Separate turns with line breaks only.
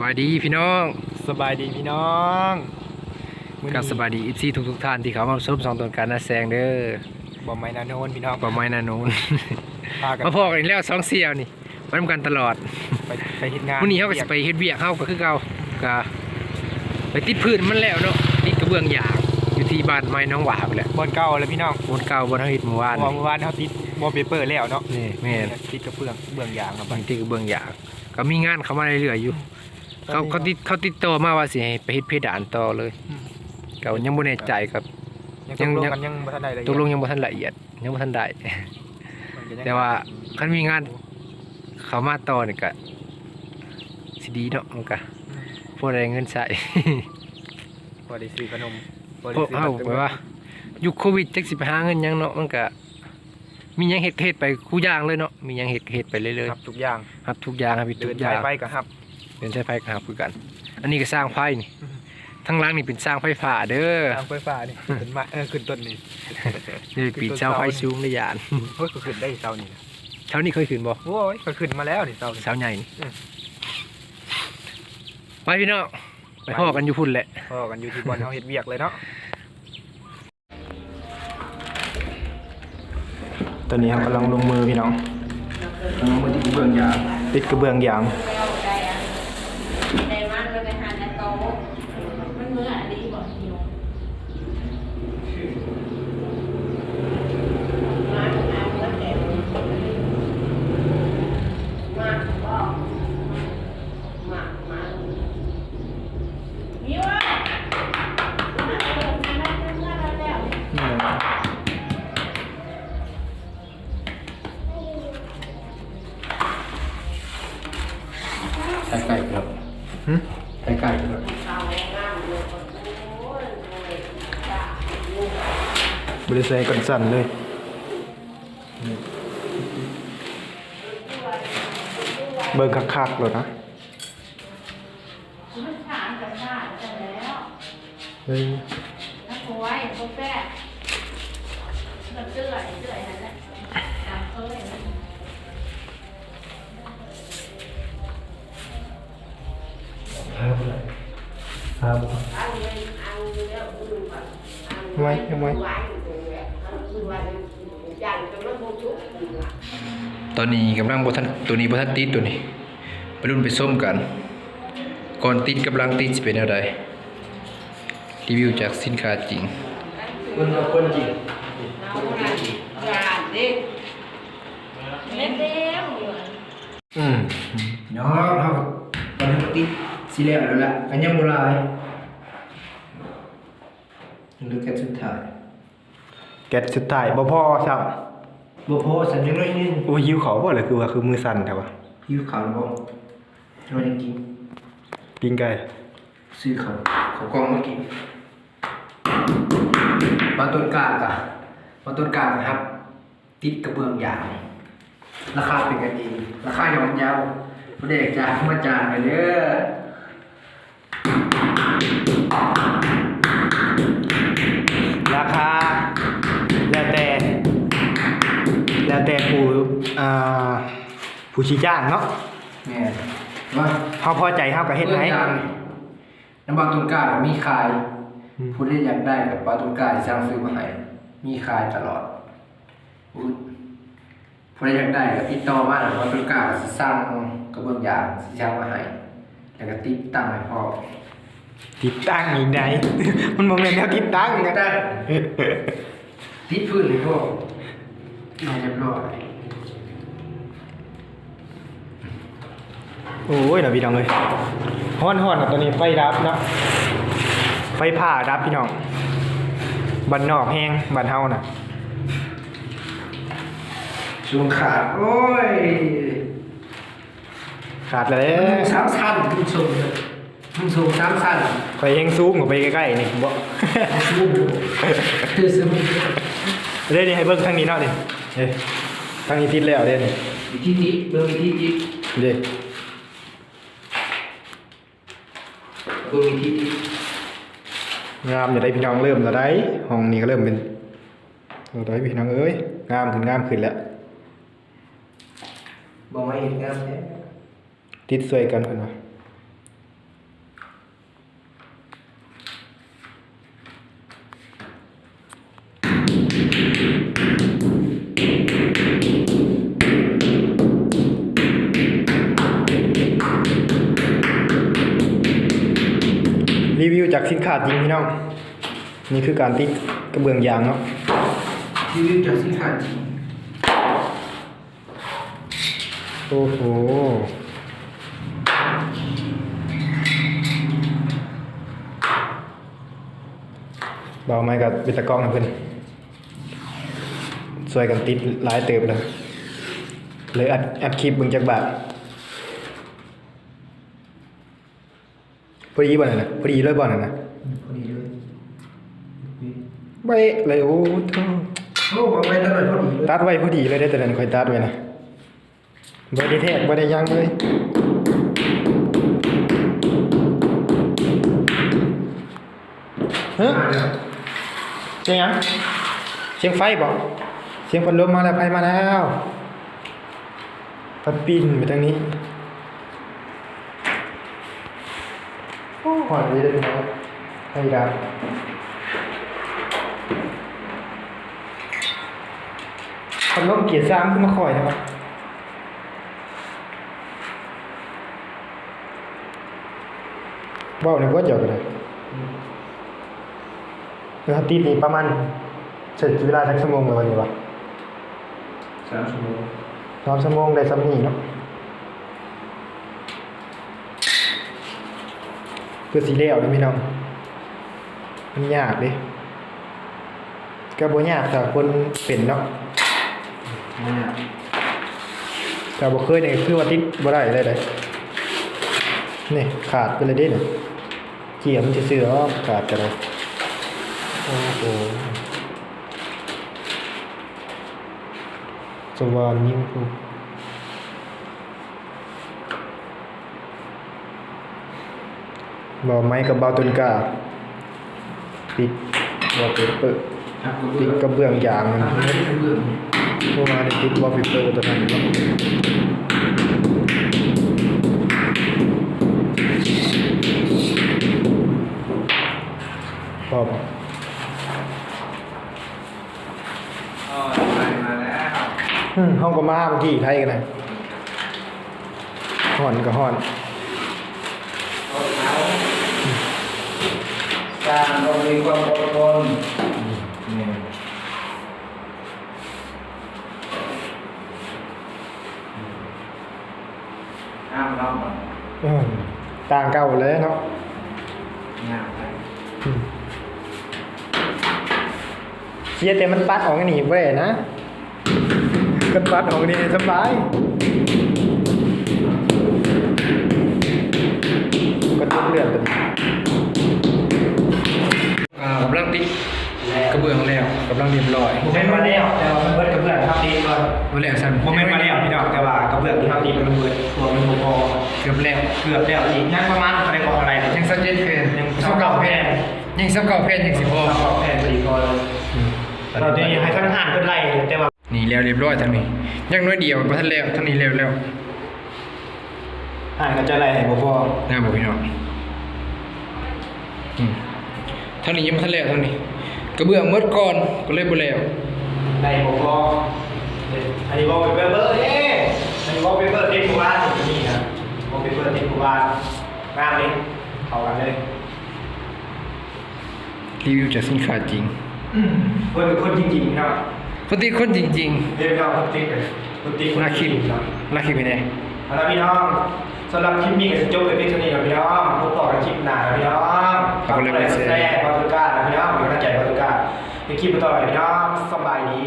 บายดีพี่น้อง
สบายดีพี่น้องมื้อ
กับสบายดีอีซีทุกทุกๆท่านที่เขามาชมสองตนการนาแสดงเด้อ
บ่ไม่นาโนนพี่น้อง
ประมาณนานูน
พากัน
มาพอกันอีกแล้วสองเสี่ยวนี่มาทำกันตลอด
ไปไปเฮ็ดงาน
วันนี้เขาก็จะไปเฮ็ดเวียกเขาก็คือเก่าก็ไปติดพื้นมันแล้วเนาะติดกระเบื้องยางอยู่ที่บ้านไม้น้องหวาไปแหละ
บอนเก่าแล้วพี่น้อง
บนเก่าบนเฮาเฮ็ดเมื่อวาน
เพราะว่าเมื่อวานเขาติดวอลเปเปอร์แล้วเนาะ
นี่แม่น
ติดกระเบื้องเบื้องยางครับ
บางที่กระเบื้องยางก็มีงานเข้ามาเรื่อยๆอยู่ เขาเขาติดเขาติดต่อมาว่าสิให้ไปเฮ็ดเพดานต่อเลยก็ยังบ่แน่ใจครับ
ยังตกลง
ยัง
กันยังบ่ทันได้เลย
ตกลงยังบ่ทันละเอียด ยังบ่ทันได้แต่ว่าคันมีงาน เขามาต่อนี่ก็สิดีเนาะมันก็พอได้เงินใช้
พอได้ซื้อขนมพอ
เพราะ
ได้
เฮา
ซื้อ
แปลว่ายุคโควิดจักสิไปหาเงินหยังเนาะมันก็มีหยังเฮ็ดก็เฮ็ดไปคู่อย่างเลยเนาะมีหยังเฮ็ดก็เฮ็ดไปเรื่อย
ครับทุกอย่าง
ๆครับทุกอย่างครับพี่
เดิ
ทุ
น
กอย่าง
ไปก็ครับ
เดินใช้ไฟก็ครับคือกัน อันนี้ก็สร้างไฟนี่
อือฮึ
ทั้งหล่างนี่เป็นสร้างไฟฟ้าเด้อ
ทางไฟฟ้านี่ขึ้นมาเออขึ้นต้นนี่
นี่ปีนเสาไฟสูงในยาน
เฮ้ยก็ขึ้นได้เสานี่นะ
เท่านี้เคยขึ้นบ่
โอ้ยก็ขึ้นมาแล้วนี่เสานี่
เสาใหญ่นี่
อืม
ไปพี่น้องไปพ่อกันอยู่พุ่นแหละ
พอกันอยู่ที่บอลเฮาเฮ็ดเวียกเลยเนาะตอนนี้ครับกำลังลงมือพี่น้อง
มือที่เบื้องยาง
ติดกระเบื้องยาง
ในมันเลยไปหาในโต๊ะมันเมื่อดีบอกหิวมาเอาเมื่อแก่มาบอกมามาหิวอะมาเปิดมาได้เมื่อแล้ว
นี่เลย
ใส่ไก่ครับ
หึ
ใส่ไก่ครับ
บริษัทกันสั่นเลยเบิ่งคักๆเลยนะ
มันถามกันได้กันแล้ว
เฮ้ย
นักไว้พวกแป๊ะมันเตื้อยเตื้อยนั่นแหละตามเคย
ครับครับไว้ไว้
ตอนนี้กำลังบทันตัวนี้บทันติดตัวนี้ไปรุ่นไปส้มกัน ก่อนติดกำลังติดสิเป็นอะไรรีวิวจากสินค้าจริง
คนคนจริง
เล่นเต็มอยู่
อืม
เนาะเราตอนนี้ติดสิแล้วแล้วละอันยังบ่ลายเหลือแค่สุดท้าย
แกะสุดท้ายบ่พอครับ
บ่พอสัญญาน้อยนึง
โอ้ยหิวเขาบ่เลยคือว่าคือมือสั่นแท้วะ
หิวข้าวแล้วบ่เรายังกิน
ปิ้งไก่
ซื้อเขาเขากล้องมากินมาต้นกล้ากะมาต้นกล้านะครับ ติดกระเบื้องยางราคาเป็นกันเองราคาหย่อนยาวไม่ได้จานมาจานไปเด้อ
ราคา แล้วแต่ แล้วแต่ผู้อ่า ผู้ชี้จ้างเนาะ
แม่ว่า
เฮาพอใจเฮาก็เฮ็ดให้
ยางน้ำปลาต้นกล้ามีขาย
อืม
ผู้ที่อยากได้กับปลาต้นกล้าที่สร้างซื้อมาให้มีขายตลอดอุ๊ยผู้ที่อยากได้ก็ติดต่อมาหน่อยปลาต้นกล้าสิสร้างกระเบื้องยางสิสร้างมาให้แล้วก็ติดตั้งให้พ่อ
ติดตั้งอีกไหนมันบ่แม่นแนวติดตั้ง
ก็
นะ
ได้ติดพื้นให้พ่อมาเรียบร้อย
โอ้ยนะพี่น้องเอ้ยฮ้อนๆนะตอนนี้ไฟดับเนาะไฟผ่าดับพี่น้องบ้านนอกแห้งบ้านเฮาน่ะ
ช่วงขาด โอ้ย
ขาดแล้ว
มึงสามสั้นมึงสูงเลยมึงสูงสามสั้น
ไฟแห้งซูมออกไปใกล้ๆนี่บ่
สูงคือสูง
เด้นี่ให้เบิ่งทางนี้เนาะดิเอ้ยทางนี้ติดแล้วเด้นี่
วิธีติเบอร์วิธีติ
เด้
เบ อร์วิธีติ
งามอยู่ได้พี่น้องเริ่มแล้วได้ห้องนี้ก็เริ่มเป็นโอ้ได้พี่น้องเอ้ยงามถึงงามขึ้นแล้ว
บอกมาเห็นงามแท้
ติดสวยกันเพิ่นว่า จากสินค้าจริงพี่น้อง นี่คือการติดกระเบื้องยางเนาะ
รีวิวจากสินค้าจริง
โอ้โหเบาไม้กับวิตากล้องนะเพื่อนช่วยกันติดหลายเติบเลยเลยอัดอัดคลิปเบึงจากบาท อดีบ่นั่นนะพอดีเลยบ่นั่นนะ
พอดีเลย
ไว้เลยโอ้โธ่
โอ้มาไปตลอดพอดีเลย
ตัดไว้พอดีเลยได้แต่นั้นค่อยตัดไว้นะบ่ได้แทกบ่ได้หยังเลยเฮ้ย
มาแล้ว
เสียงหยังเสียงไฟบ่เสียงพัดลมมาแล้วไฟมาแล้วพัดปินไปทางนี้ โอ้หอนดีเลยพี่น้องไฟดับพัดลมเกียร์สามขึ้นมาคอยนะครับเบ้าในก็เจาะกันเลยนะครับตีนี้ประมาณเสร็จเวลาสักชั่วโมงเลยวันนี้วะ
สามชั่วโมง
สามชั่วโมงได้สำนีเนาะ เพื่อสีเหลวนะพี่น้อง มันยากเดิก็บ่ยากแต่คนเป็นเนาะ
นี่
แต่บ่เคยเนี่ยคือว่าติดบ่ได้เลยเลยนี่ขาดไปเลยเด้เนี่ยเกี่ยมนจะเสือๆอ้อมขาดกันเลยโอ้โหสว่านยิ่งกู บ่ไม้กับเบาตุนกาติดบ่เปเปอร์
ครับ
ติดกระเบื้องยางมัน
เบื้อง
พวกมาได้ติดวอลเปเปอร์ตัวนั้นเนาะพอปะ
อ๋อไปมาแล้ว
อืมห้องก็มาเมื่อกี้ไทยกันนะห่อนก็ห่อน
รถเท้า สร้างต้องมีความอดทนนี่ห้ามรับอะ
เออต่างเก่าเลยเนาะ
งามไป
อืมเชียร์แต่มันปัดออกกันนี่เว้ยนะกันปัดออกนี่สบายก็จุดเลือดตัวนี้
อ่ากำลังติดกระเบื้อง แล้วกำลังเรียบร้อย
ผมเป็นมาแล้วแต่ว่ามันเบิดกระเบื้องครับดีก่อน
มาแล้วสั่น
ผมเป็นมาแล้วพี่น้องแต่ว่ากระเบื้องที่ครับดีมันเบิดตัวมันบ่พอ
เกือบแล้ว
เกือบแล้วอีกนั่งประมาณอะไรก่อนอะไร
ยังสักเจ็ดเพน
ยังเท่าเก่าแพน
ยังสักเก้าเพนยังสิบหก
เท่าเก่าแพนพอดีพอเลยเราจะให้ทั้งห่านก็ไล่แต่ว่า
นี่แล้วเรียบร้อยทั้งนี้ยังน้อยเดียวบ่ทันแล้วทั้งนี้แล้วแล้ว
ห่านก็จะไล่ให้บ่พอ
หน้าบ่พี่น้องอืมทั้งนี้ยังบ่ทันแล้วทั้งนี้ กระเบื้องหมดก่อนก็เลยบ่แล้ว
ไล่บ่พออันนี้วอลเปเปอร์เด้อันนี้วอลเปเปอร์ติดผู้บ้านนี่นะวอลเปเปอร์ติดผู้บ้านงามเลยเข้ากันเลย
รีวิวจากสินค้าจริง
คนเป็นคนจริงๆเนาะ
ปกติคนจริง
เรียกเราคนจริงเลยคนจริง
ๆน่าคิด
เนาะ
น่าคิดไปไหน
เอาละพี่น้อง สำหรับคลิปนี้ก็จะจบไปเพียงเท่านี้แล้วพี่น้องพบต่อกันคลิปหน้าแล้วพี่น้องฝากกดไลค์กดแชร์บาตุก้านะพี่น้องเป็นกำลังใจบาตุก้าในคลิปต่อไปพี่น้องสบายดี